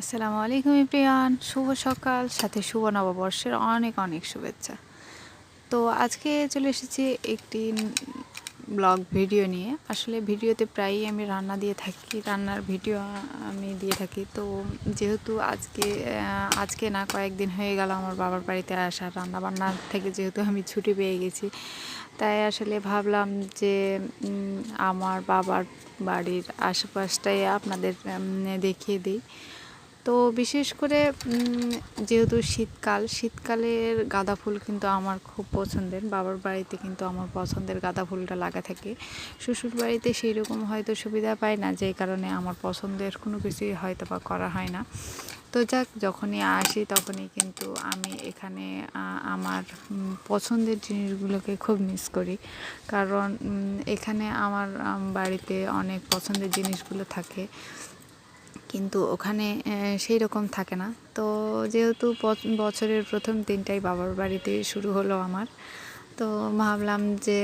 আসসালামু আলাইকুম প্রিয়ান শুভ সকাল, সাথে শুভ নববর্ষের অনেক অনেক শুভেচ্ছা। তো আজকে চলে এসেছি একটি ব্লগ ভিডিও নিয়ে। আসলে ভিডিওতে প্রায়ই আমি রান্না দিয়ে থাকি, রান্নার ভিডিও আমি দিয়ে থাকি। তো যেহেতু আজকে আজকে না, কয়েকদিন হয়ে গেল আমার বাবার বাড়িতে আসা রান্না বান্না থেকে যেহেতু আমি ছুটি পেয়ে গেছি। তাই আসলে ভাবলাম যে আমার বাবার বাড়ির আশেপাশটাই আপনাদের দেখিয়ে দিই। তো বিশেষ করে যেহেতু শীতকাল, শীতকালের গাঁদা ফুল কিন্তু আমার খুব পছন্দের। বাবার বাড়িতে কিন্তু আমার পছন্দের গাঁদা ফুলটা লাগা থাকে। শ্বশুর বাড়িতে সেই রকম হয়তো সুবিধা পাই না যেই কারণে আমার পছন্দের কোনো কিছুই হয়তো বা করা হয় না। তো যাক, যখনই আসি তখনই কিন্তু আমি এখানে আমার পছন্দের জিনিসগুলোকে খুব মিস করি। কারণ এখানে আমার বাড়িতে অনেক পছন্দের জিনিসগুলো থাকে। কিন্তু ওখানে সেই রকম থাকে না। তো যেহেতু বছরের প্রথম দিনটাই বাবার বাড়িতে শুরু হলো আমার, তো ভাবলাম যে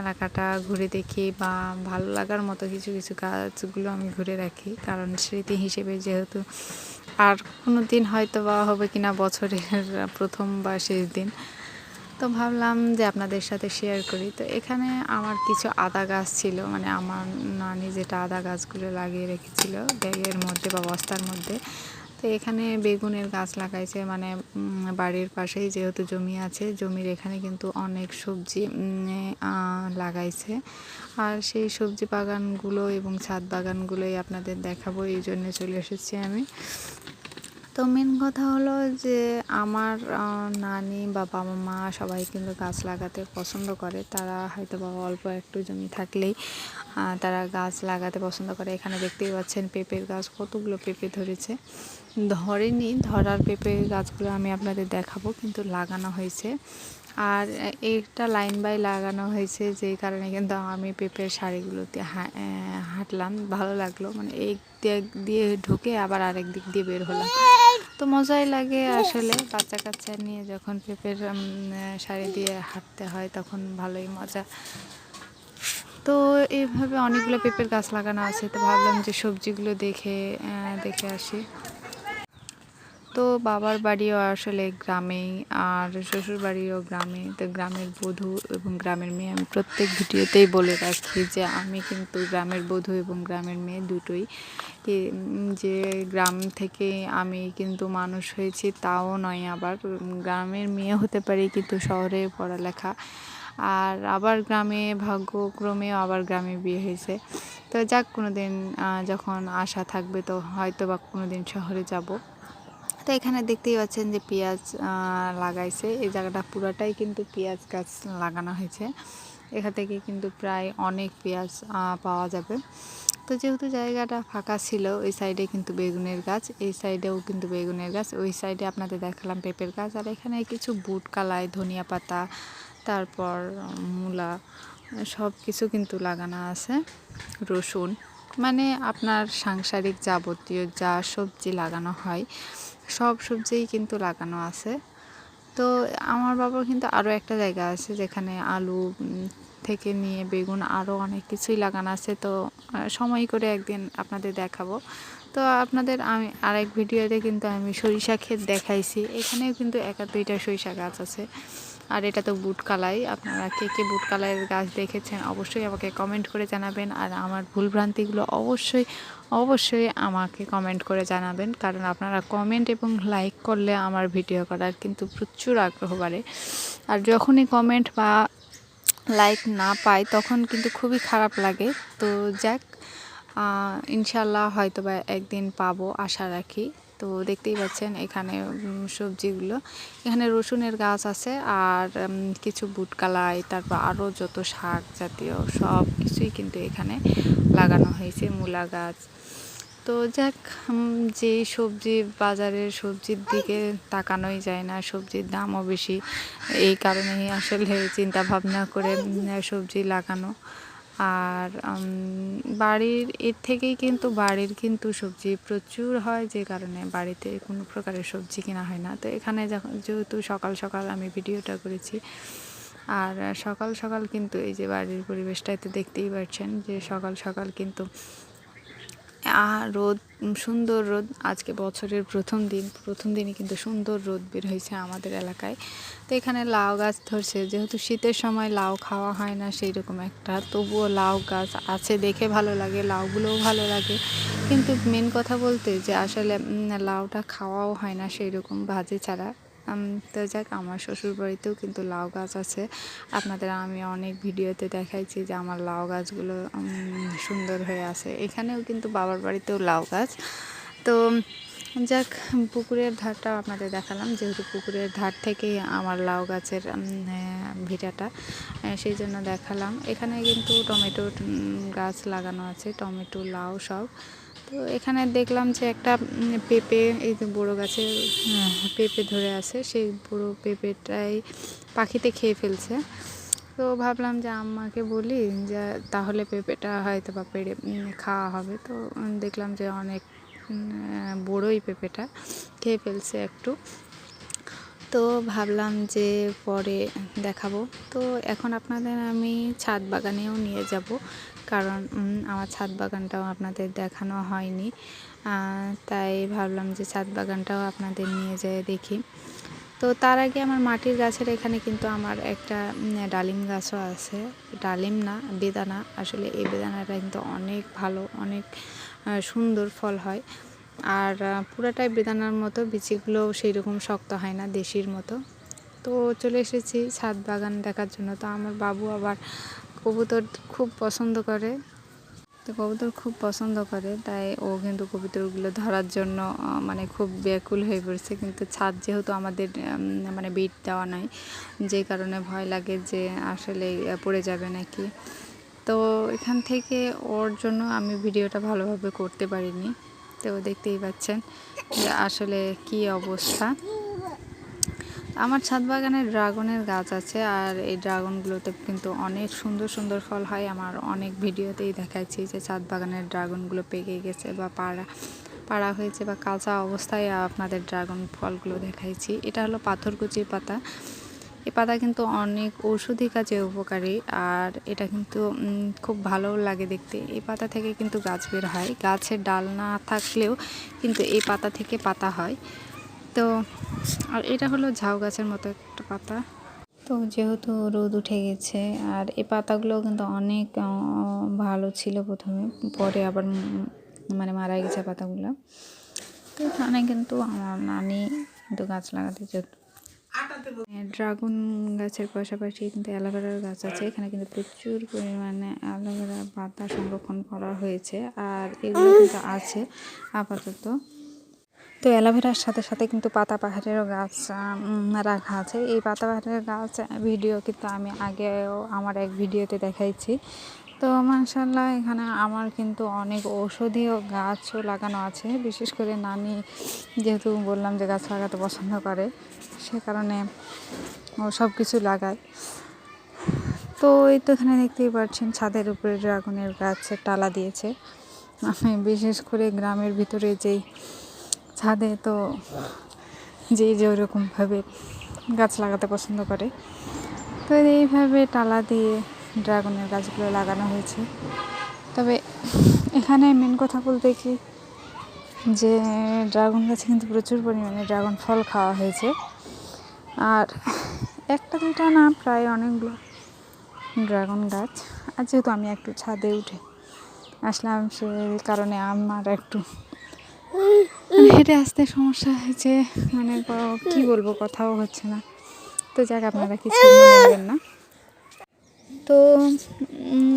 এলাকাটা ঘুরে দেখি বা ভালো লাগার মতো কিছু কিছু কাজগুলো আমি ঘুরে রাখি। কারণ স্মৃতি হিসেবে যেহেতু আর কোনো দিন হয়তো বা হবে কিনা বছরের প্রথম বা শেষ দিন তো ভাবলাম যে আপনাদের সাথে শেয়ার করি। তো এখানে আমার কিছু আদা গাছ ছিল মানে আমার নানি যেটা আদা গাছগুলো লাগিয়ে রেখেছিল ব্যাগের মধ্যে বা বস্তার মধ্যে। তো এখানে বেগুনের গাছ লাগাইছে মানে বাড়ির পাশেই যেহেতু জমি আছে, জমির এখানে কিন্তু অনেক সবজি লাগাইছে। আর সেই সবজি বাগানগুলো এবং ছাদ বাগানগুলোই আপনাদের দেখাবো, এই জন্য চলে এসেছি আমি। তো মেন কথা হলো যে আমার নানি বা বাবা, মা সবাই কিন্তু গাছ লাগাতে পছন্দ করে। তারা হয়তো বা অল্প একটু জমি থাকলেই তারা গাছ লাগাতে পছন্দ করে। এখানে দেখতেই পাচ্ছেন পেঁপের গাছ কতগুলো পেঁপে ধরেছে। ধরেনি, ধরার পেঁপে গাছগুলো আমি আপনাদের দেখাবো, কিন্তু লাগানো হয়েছে। আর এটা লাইন বাই লাগানো হয়েছে, যেই কারণে কিন্তু আমি পেঁপের শাড়িগুলোতে হাঁটলাম। ভালো লাগল। মানে এই দিক দিয়ে ঢুকে আবার আরেক দিক দিয়ে বের হলাম। তো মজাই লাগে আসলে বাচ্চা কাচ্চা নিয়ে যখন পেঁপের শাড়ি দিয়ে হাঁটতে হয় তখন ভালোই মজা। তো এইভাবে অনেকগুলো পেঁপের গাছ লাগানো আছে, তো ভাবলাম যে সবজিগুলো দেখে দেখে আসি। তো বাবার বাড়িও আসলে গ্রামেই, আর শ্বশুর বাড়িও গ্রামে। তো গ্রামের বধূ এবং গ্রামের মেয়ে আমি প্রত্যেক ভিডিওতেই বলে রাখি যে আমি কিন্তু গ্রামের বধূ এবং গ্রামের মেয়ে দুটোই। যে গ্রাম থেকে আমি কিন্তু মানুষ হয়েছি তাও নয় আবার গ্রামের মেয়ে হতে পারি কিন্তু শহরে পড়ালেখা। আর আবার গ্রামে ভাগ্যক্রমেও আবার গ্রামে বিয়ে হয়েছে। তো যাক কোনো দিন যখন আশা থাকবে তো হয়তো বা কোনো দিন শহরে যাব। তো এখানে দেখতেই পাচ্ছেন যে পেঁয়াজ লাগাইছে। এই জায়গাটা পুরাটাই কিন্তু পেঁয়াজ গাছ লাগানো হয়েছে। এখান থেকে কিন্তু প্রায় অনেক পেঁয়াজ পাওয়া যাবে। তো যেহেতু জায়গাটা ফাঁকা ছিল, ওই সাইডে কিন্তু বেগুনের গাছ, এই সাইডেও কিন্তু বেগুনের গাছ, ওই সাইডে আপনাদের দেখালাম পেঁপের গাছ। আর এখানে কিছু বুট, কালাই, ধনিয়া পাতা, তারপর মূলা, সব কিছু কিন্তু লাগানো আছে। রসুন মানে আপনার সাংসারিক যাবতীয় যা সবজি লাগানো হয় সব সবজিই কিন্তু লাগানো আছে। তো আমার বাবার কিন্তু আরও একটা জায়গা আছে যেখানে আলু থেকে নিয়ে বেগুন আরও অনেক কিছুই লাগানো আছে। তো সময় করে একদিন আপনাদের দেখাবো। তো আপনাদের আমি আরেক ভিডিওতে কিন্তু আমি সরিষা ক্ষেত দেখাইছি। এখানেও কিন্তু একা দুইটা সরিষা গাছ আছে। আর এটা তো বুট কালাই। আপনারা কে কে বুট কালাইয়ের গাছ দেখেছেন অবশ্যই আমাকে কমেন্ট করে জানাবেন। আর আমার ভুলভ্রান্তিগুলো অবশ্যই অবশ্যই আমাকে কমেন্ট করে জানাবেন। কারণ আপনারা কমেন্ট এবং লাইক করলে আমার ভিডিও করার কিন্তু প্রচুর আগ্রহ বাড়ে। আর যখনই কমেন্ট বা লাইক না পাই, তখন কিন্তু খুবই খারাপ লাগে। তো যাক ইনশাল্লাহ হয়তো বা একদিন পাবো, আশা রাখি। তো দেখতেই পাচ্ছেন এখানে সবজিগুলো। এখানে রসুনের গাছ আছে আর কিছু বুট কালাই, তারপর আরও যত শাক জাতীয় সব কিছুই কিন্তু এখানে লাগানো হয়েছে, মূলা গাছ। তো যাক যে সবজি বাজারের সবজির দিকে তাকানোই যায় না, সবজির দামও বেশি। এই কারণেই আসলে চিন্তা ভাবনা করে সবজি লাগানো। আর বাড়ির, এর থেকেই কিন্তু বাড়ির কিন্তু সবজি প্রচুর হয়, যে কারণে বাড়িতে কোনো প্রকারের সবজি কেনা হয় না। তো এখানে যখন যেহেতু সকাল সকাল আমি ভিডিওটা করেছি, আর সকাল সকাল কিন্তু এই যে বাড়ির পরিবেশটাতে দেখতেই পাচ্ছেন যে সকাল সকাল কিন্তু রোদ সুন্দর রোদ। আজকে বছরের প্রথম দিন। প্রথম দিনই কিন্তু সুন্দর রোদ বের হয়েছে আমাদের এলাকায়। তো এখানে লাউ গাছ ধরছে। যেহেতু শীতের সময় লাউ খাওয়া হয় না সেই রকম একটা, তবুও লাউ গাছ আছে দেখে ভালো লাগে, লাউগুলোও ভালো লাগে। কিন্তু মেন কথা বলতে যে আসলে লাউটা খাওয়াও হয় না সেই রকম ভাজি ছাড়া তো যাক, আমার শ্বশুর বাড়িতেও কিন্তু লাউ গাছ আছে। আপনাদের আমি অনেক ভিডিওতে দেখাইছি যে আমার লাউ গাছগুলো সুন্দর হয়ে আছে। এখানেও কিন্তু বাবার বাড়িতেও লাউ গাছ। তো যাক, পুকুরের ধারটাও আপনাদের দেখালাম, যেহেতু পুকুরের ধার থেকেই আমার লাউ গাছের ভিটাটা সেই জন্য দেখালাম। এখানে কিন্তু টমেটো গাছ লাগানো আছে, টমেটো, লাউ সব। তো এখানে দেখলাম যে একটা পেঁপে, এই যে বড়ো গাছে পেঁপে ধরে আছে, সেই বড়ো পেঁপেটাই পাখিতে খেয়ে ফেলছে। তো ভাবলাম যে আম্মাকে বলি যে তাহলে পেঁপেটা হয়তো বা পেড়ে খাওয়া হবে। তো দেখলাম যে অনেক বড়োই পেঁপেটা খেয়ে ফেলছে একটু। তো ভাবলাম যে পরে দেখাবো। তো এখন আপনাদের আমি ছাদ বাগানেও নিয়ে যাব। কারণ আমার ছাদ বাগানটাও আপনাদের দেখানো হয়নি। তাই ভাবলাম যে ছাদ বাগানটাও আপনাদের নিয়ে যেয়ে দেখি। তো তার আগে আমার মাটির গাছের এখানে কিন্তু আমার একটা ডালিম গাছও আছে। ডালিম না, বেদানা। আসলে এই বেদানাটা কিন্তু অনেক ভালো, অনেক সুন্দর ফল হয়। আর পুরাটাই বেদানার মতো বিচিগুলো সেই রকম শক্ত হয় না, দেশির মতো। তো চলে এসেছি ছাদ বাগান দেখার জন্য। তো আমার বাবু আবার কবুতর খুব পছন্দ করে। তো কবুতর খুব পছন্দ করে, তাই ও কিন্তু কবুতরগুলো ধরার জন্য মানে খুব ব্যাকুল হয়ে পড়েছে। কিন্তু ছাদ যেহেতু আমাদের মানে বিট দেওয়া নাই যেই কারণে ভয় লাগে যে আসলে পড়ে যাবে নাকি। তো এখান থেকে ওর জন্য আমি ভিডিওটা ভালোভাবে করতে পারিনি। তো দেখতেই পাচ্ছেন যে আসলে কি অবস্থা। আমার ছাদ বাগানে ড্রাগনের গাছ আছে আর এই ড্রাগনগুলোতে কিন্তু অনেক সুন্দর সুন্দর ফল হয়। আমার অনেক ভিডিওতেই দেখাচ্ছি যে ছাদ বাগানের ড্রাগনগুলো পেকে গেছে বা পাড়া পাড়া হয়েছে বা কাঁচা অবস্থায় আপনাদের ড্রাগন ফলগুলো দেখাইছি। এটা হলো পাথরকুচির পাতা। এই পাতা কিন্তু অনেক ঔষধি কাজে উপকারী আর এটা কিন্তু খুব ভালো লাগে দেখতে। এই পাতা থেকে কিন্তু গাছ বের হয়। গাছের ডাল না থাকলেও কিন্তু এই পাতা থেকে পাতা হয়। তো আর এটা হলো ঝাউ গাছের মতো একটা পাতা। তো যেহেতু রোদ উঠে গেছে, আর এই পাতাগুলো কিন্তু অনেক ভালো ছিল প্রথমে, পরে আবার মানে মারা গেছে পাতাগুলো। তো এখানে কিন্তু আমার নানি কিন্তু গাছ লাগাতে যেত। ড্রাগন গাছের পাশাপাশি কিন্তু অ্যালোভেরার গাছ আছে। এখানে কিন্তু প্রচুর পরিমাণে অ্যালোভেরা পাতা সংরক্ষণ করা হয়েছে, আর এগুলো কিন্তু আছে আপাতত। তো অ্যালোভেরার সাথে সাথে কিন্তু পাতা পাহাড়েরও গাছ রাখা আছে। এই পাতা পাহাড়ের গাছ ভিডিও কিন্তু আমি আগেও আমার এক ভিডিওতে দেখাইছি। তো মাশাল্লাহ এখানে আমার কিন্তু অনেক ঔষধীয় গাছও লাগানো আছে। বিশেষ করে নানি যেহেতু বললাম যে গাছ লাগাতে পছন্দ করে, সে কারণে ও সব কিছু লাগায়। তো এই তো এখানে দেখতেই পাচ্ছেন ছাদের উপরে ড্রাগনের গাছের টালা দিয়েছে। আমি বিশেষ করে গ্রামের ভিতরে যেই ছাদে তো যে যে ওরকমভাবে গাছ লাগাতে পছন্দ করে। তো এইভাবে টালা দিয়ে ড্রাগনের গাছগুলো লাগানো হয়েছে। তবে এখানে মেন কথা বলতে কি, যে ড্রাগন গাছে কিন্তু প্রচুর পরিমাণে ড্রাগন ফল খাওয়া হয়েছে। আর একটা দুইটা না, প্রায় অনেকগুলো ড্রাগন গাছ। আর যেহেতু আমি একটু ছাদে উঠে আসলাম সেই কারণে আমার একটু মানে হেঁটে আসতে সমস্যা হয়েছে। মানে ক- বলব, কথাও হচ্ছে না। তো যাক, আপনারা কিছু নেবেন না। তো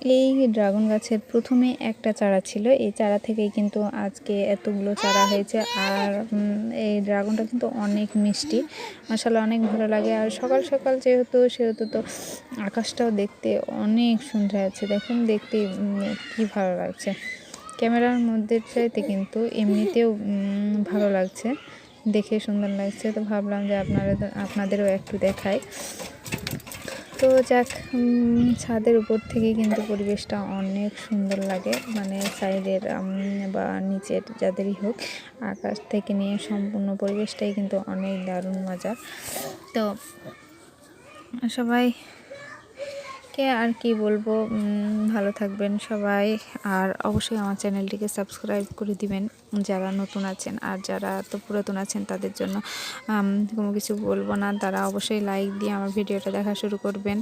এই ড্রাগন গাছের প্রথমে একটা চারা ছিল। এই চারা থেকেই কিন্তু আজকে এতগুলো চারা হয়েছে। আর এই ড্রাগনটা কিন্তু অনেক মিষ্টি। আসলে অনেক ভালো লাগে। আর সকাল সকাল যেহেতু, সেহেতু তো আকাশটাও দেখতে অনেক সুন্দর আছে। দেখুন দেখতে কি ভালো লাগছে। ক্যামেরার মধ্যে চাইতে কিন্তু এমনিতেও ভালো লাগছে। দেখে সুন্দর লাগছে। তো ভাবলাম যে আপনারা, আপনাদেরও একটু দেখাই। তো যাক ছাদের উপর থেকে কিন্তু পরিবেশটা অনেক সুন্দর লাগে। মানে সাইডের বা নিচের যাদেরই হোক, আকাশ থেকে নিয়ে সম্পূর্ণ পরিবেশটাই কিন্তু অনেক দারুণ মজা। তো সবাই কে আর কি বলব? ভালো থাকবেন সবাই। আর অবশ্যই আমার চ্যানেলটিকে সাবস্ক্রাইব করে দিবেন যারা নতুন আছেন। আর যারা তো পুরাতন আছেন, তাদের জন্য কোনো কিছু বলব না। তারা অবশ্যই লাইক দিয়ে আমার ভিডিওটা দেখা শুরু করবেন।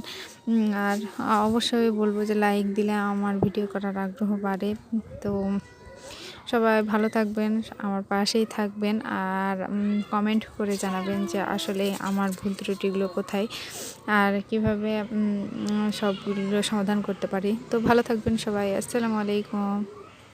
আর অবশ্যই বলব যে লাইক দিলে আমার ভিডিও করার আগ্রহ বাড়ে। তো সবাই ভালো থাকবেন, আমার পাশেই থাকবেন আর কমেন্ট করে জানাবেন যে আসলে আমার ভুল ত্রুটিগুলো কোথায় আর কীভাবে সবগুলো সমাধান করতে পারি। তো ভালো থাকবেন সবাই, আসসালামু আলাইকুম।